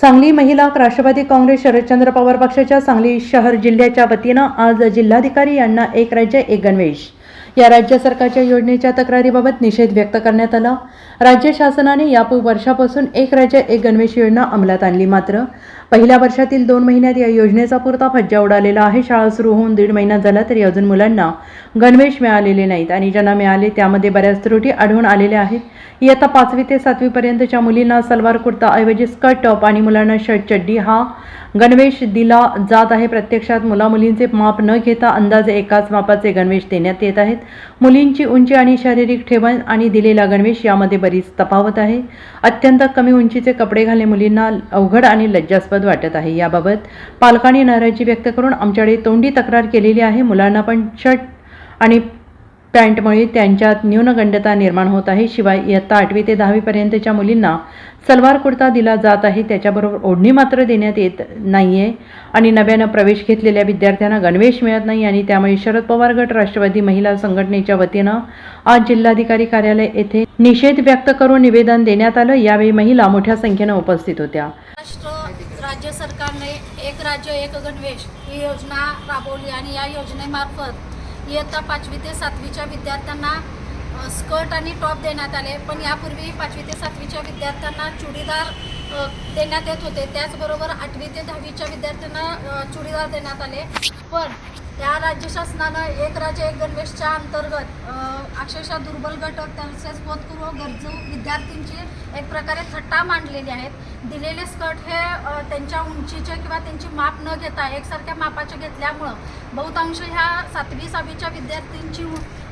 सांगली महिला राष्ट्रवादी काँग्रेस शरदचंद्र पवार पक्षाच्या सांगली शहर जिल्ह्याच्या वतीनं आज जिल्हाधिकारी यांना एक राज्य एक गणवेश. या राज्य सरकारच्या योजनेच्या तक्रारीबाबत निषेध व्यक्त करण्यात आला. राज्य शासनाने यापूर्वी वर्षापासून एक राज्य एक गणवेश योजना अंमलात आणली मात्र पहिल्या वर्षातील दोन महिन्यात या योजनेचा पुरता फज्जा उडालेला आहे. शाळा सुरू होऊन दीड महिना झाला तरी अजून मुलांना गणवेश मिळालेले नाहीत आणि ज्यांना मिळाले त्यामध्ये बऱ्याच त्रुटी आढळून आलेल्या आहेत. इयत्ता पाचवी ते सातवीपर्यंतच्या मुलींना सलवार कुर्ता ऐवजी स्कर्ट टॉप आणि मुलांना शर्ट चड्डी हा गणवेश दिला जात आहे. प्रत्यक्षात मुलामुलींचे माप न घेता अंदाजे एकाच मापाचे गणवेश देण्यात येत आहेत. मुलींची उंची आणि शारीरिक ठेवण आणि दिलेला गणवेश यामध्ये बरीच तफावत आहे. अत्यंत कमी उंचीचे कपडे घालणे मुलींना अवघड आणि लज्जास्पद वाटत आहे. याबाबत पालकांनी नाराजी व्यक्त करून आमच्याकडे तोंडी तक्रार केलेली आहे. मुलांना पण शर्ट आणि पॅन्टमुळे त्यांच्यात न्यूनगंडता निर्माण होत आहे. शिवाय इयत्ता आठवी ते दहावीपर्यंतच्या मुलींना सलवार कुर्ता दिला जात आहे. त्याच्याबरोबर ओढणी मात्र देण्यात येत नाही आहे आणि नव्यानं प्रवेश घेतलेल्या विद्यार्थ्यांना गणवेश मिळत नाही आणि त्यामुळे शरद पवार गट राष्ट्रवादी महिला संघटनेच्या वतीनं आज जिल्हाधिकारी कार्यालय येथे निषेध व्यक्त करून निवेदन देण्यात आलं. यावेळी महिला मोठ्या संख्येनं उपस्थित होत्या महाराष्ट्र राज्य सरकारने एक राज्य एक गणवेश ही योजना राबवली आणि या योजनेमार्फत इयत्ता पाचवी ते सातवीच्या विद्यार्थ्यांना स्कर्ट आणि टॉप देण्यात आले. पण यापूर्वी पाचवी ते सातवीच्या विद्यार्थ्यांना चुडीदार देण्यात येत होते. त्याचबरोबर आठवी ते दहावीच्या विद्यार्थ्यांना चुडीदार देण्यात आले. पण या राज्य शासनानं एक राज्य एक गणवेशच्या अंतर्गत अक्षरशः दुर्बल घटक तसेच पोतपूर्व गरजू विद्यार्थ्यांची एक प्रकारे थट्टा मांडलेली आहेत. दिलेले स्कर्ट हे त्यांच्या उंचीचे किंवा त्यांची माप न घेता एकसारख्या मापाचे घेतल्यामुळं बहुतांश ह्या सातवी सहावीच्या विद्यार्थ्यांची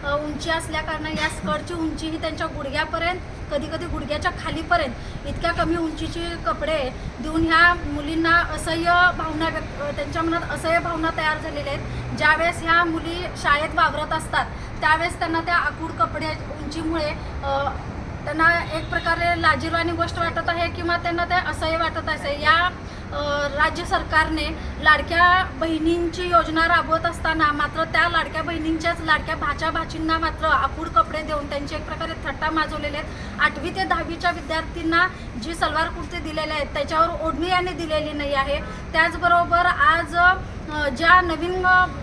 उंची असल्याकारणाने या स्कर्टची उंची ही त्यांच्या गुडघ्यापर्यंत कधी कधी गुडघ्याच्या खालीपर्यंत इतक्या कमी उंचीचे कपडे देऊन ह्या मुलींना असह्य भावना त्यांच्या मनात असह्य भावना तयार झालेल्या आहेत. ज्यावेळेस ह्या मुली शाळेत वावरत असतात त्यावेळेस त्यांना त्या आकूड कपडे उंचीमुळे त्यांना एक प्रकारे लाजीरवाणी गोष्ट वाटत आहे किंवा त्यांना ते असह्य वाटत असे. या राज्य सरकारने लाडक्या बहिणींची योजना राबवत असताना मात्र त्या लाडक्या बहिणींच्याच लाडक्या भाच्या भाचींना मात्र आकूड कपडे देऊन त्यांचे एक प्रकारे थट्टा माजवलेले आहेत. आठवी ते दहावीच्या विद्यार्थ्यांना जी सलवार कुर्ती दिलेल्या आहेत त्याच्यावर ओढणी यांनी दिलेली नाही आहे. त्याचबरोबर आज ज्या नवीन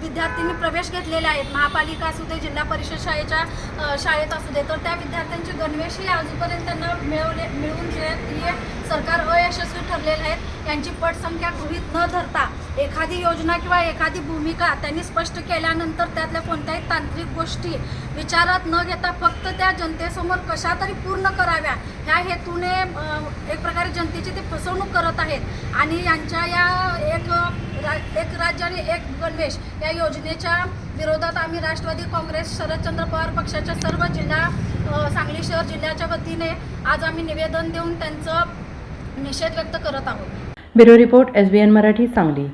विद्यार्थ्यांनी प्रवेश घेतलेले आहेत महापालिका असू दे जिल्हा परिषद शाळेच्या शाळेत असू दे तर त्या विद्यार्थ्यांचे गणवेशही अजूनपर्यंत त्यांना मिळवले मिळवून देण्यात सरकार अयशस्वी ठरलेले आहेत यांची पटसंख्या गृहीत न धरता एखादी योजना किंवा एखादी भूमिका त्यांनी स्पष्ट केल्यानंतर त्यातल्या कोणत्याही तांत्रिक गोष्टी विचारात न घेता फक्त त्या जनतेसमोर कशा तरी पूर्ण कराव्या ह्या हेतूने एक प्रकारे जनतेची ते फसवणूक करत आहेत. आणि यांच्या या एक एक राज्य आणि एक गणवेश. या योजनेच्या विरोधात आम्ही राष्ट्रवादी काँग्रेस शरदचंद्र पवार पक्षाच्या सर्व जिल्हा सांगली शहर जिल्ह्याच्या वतीने आज आम्ही निवेदन देऊन त्यांचं निषेध व्यक्त करत आहोत. Bureau report S B N Marathi Sangli.